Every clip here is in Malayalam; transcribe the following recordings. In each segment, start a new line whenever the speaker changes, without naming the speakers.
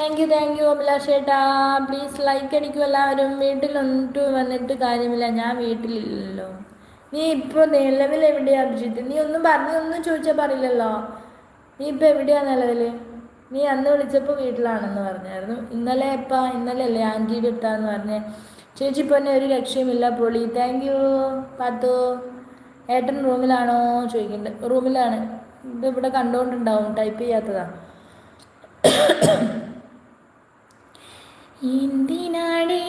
Thank you thank you Abhilash ചേട്ടാ. പ്ലീസ് ലൈക്ക് അടിക്കും എല്ലാവരും. വീട്ടിലൊന്നിട്ട് വന്നിട്ട് കാര്യമില്ല. ഞാൻ വീട്ടിലില്ലല്ലോ. നീ ഇപ്പോൾ നിലവിൽ എവിടെയാ അഭിജിത്ത്? നീ ഒന്നും പറഞ്ഞു ഒന്നും ചോദിച്ചാൽ പറയില്ലല്ലോ. നീ ഇപ്പോൾ എവിടെയാ നിലവിൽ നീ അന്ന് വിളിച്ചപ്പോൾ വീട്ടിലാണെന്ന് പറഞ്ഞായിരുന്നു. ഇന്നലെ എപ്പാ? ഇന്നലെ അല്ലേ ആന്റിയുടെ അടുത്താന്ന് പറഞ്ഞേ. ചേച്ചി പൊന്നെ ഒരു രക്ഷയുമില്ല. പൊളി. Thank you Pathu. ഏട്ടൻ റൂമിലാണോ ചോദിക്കുന്നുണ്ട് റൂമിലാണ്. ഇത് ഇവിടെ കണ്ടുകൊണ്ടുണ്ടാവും ടൈപ്പ് ചെയ്യാത്തതാ. എന്തിനാടേ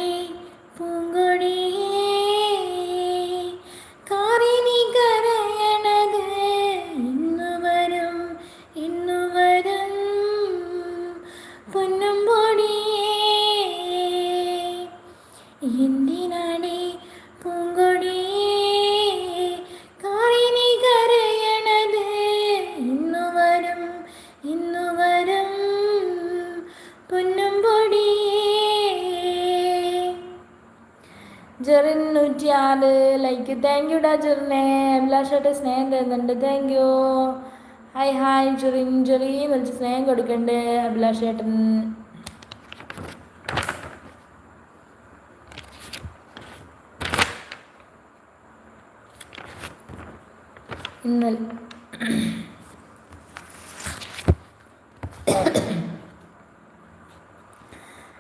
ജെറിൻ നൂറ്റിയാറ്. ലൈക്ക് താങ്ക് യു ഡാ ജെറിനെ. അഭിലാഷായിട്ട് സ്നേഹം തരുന്നുണ്ട്. Thank you hi hi Jerin. Jerry വിളിച്ച് സ്നേഹം കൊടുക്കണ്ട് അഭിലാഷേട്ടൻ. ഇന്നൽ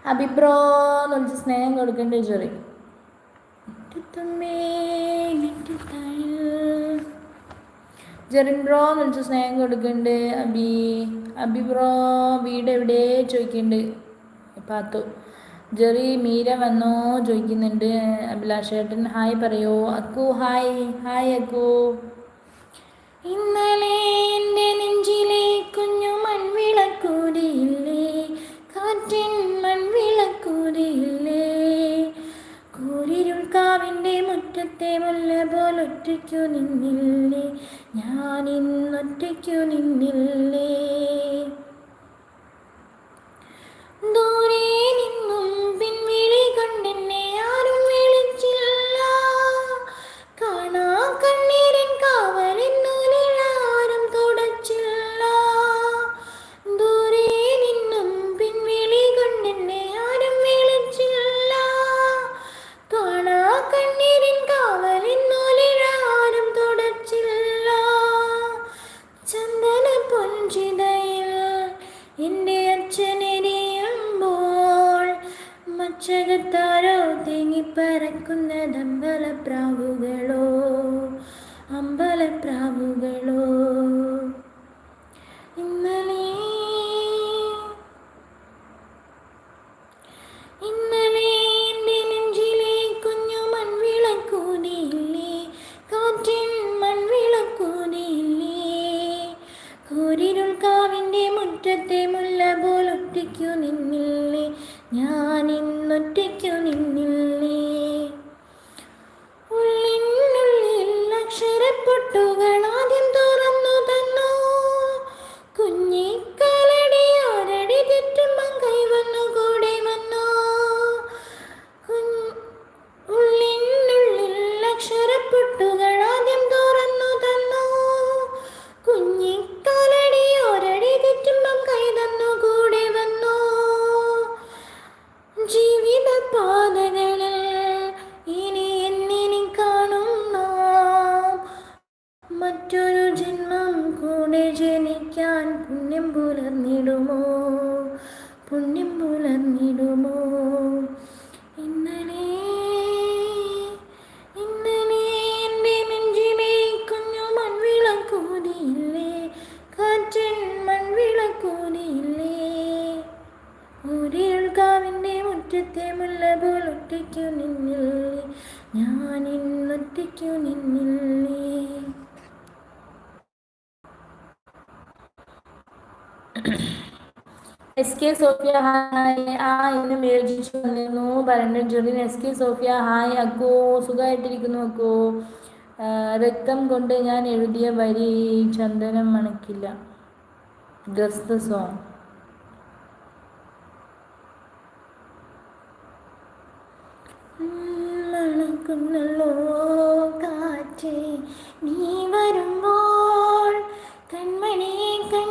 അഭിപ്രോ എന്ന് വിളിച്ച് സ്നേഹം കൊടുക്കണ്ട് ജെറി. ജെറിൻ ബ്രോ എന്ന് വിളിച്ച് സ്നേഹം കൊടുക്കുന്നുണ്ട് അബി അബി ബ്രോ വീട് എവിടെ ചോദിക്കുന്നുണ്ട് പാത്തു. ജെറി മീര വന്നോ ചോദിക്കുന്നുണ്ട്. അഭിലാഷേട്ടൻ ഹായ് പറയോ. അക്കു ഹായ്. ഹായ് അക്കു. ഇന്നലെ എന്റെ നെഞ്ചിലെ പോലൊറ്റയ്ക്കു നിന്നില്ലേ? ഞാൻ ഇന്നൊറ്റയ്ക്കു നിന്നില്ലേ? ദൂരെ നിന്നും മച്ചകത്താരോ തേങ്ങിപ്പറക്കുന്നത് അമ്പലപ്രാവുകളോ? ഇന്നലെ ഇന്നലെ എന്റെ നെഞ്ചിലെ കുഞ്ഞു മൺവിളക്കൂടിയില്ലേ കാറ്റിൻ മൺവിളക്കൂടിയില്ലേ കൂരിരുൾ മുറ്റത്തെ മുല്ല പോലൊട്ടിക്കു നിന്നില്ലേ? ഞാൻ ഇന്നൊറ്റയ്ക്കു നിന്നില്ലേ? ഉള്ളിനുള്ളിൽ അക്ഷരപ്പൊട്ടുകൾ പുണ്യം പുലർന്നിടുമോ? പുണ്യം പുലർന്നിടുമോ? ഇന്നലെ ഇന്നലെ എന്റെ നെഞ്ചിമേ കുഞ്ഞു മൺവിളക്കൂതിയില്ലേ കാറ്റൻ മൺവിളക്കൂതിയില്ലേ ഒരേൾക്കാവിന്റെ മുറ്റത്തെ മുല്ല പോൽ നിന്നില്ലേ? ഞാൻ ഇന്നൊറ്റയ്ക്കു നിന്നില്ലേ? എസ് കെ സോഫിയ ഹായ് ആ ഇന്ന് മേടിച്ചു വന്നിരുന്നു. പറഞ്ഞു Jerin S K Sophia hi അക്കോ സുഖമായിട്ടിരിക്കുന്നു അക്കോ? രക്തം കൊണ്ട് ഞാൻ എഴുതിയ വരി ചന്ദനം മണക്കില്ല ഗസ് ദ സോങ് മണക്കുന്നല്ലോ കാറ്റേ നീ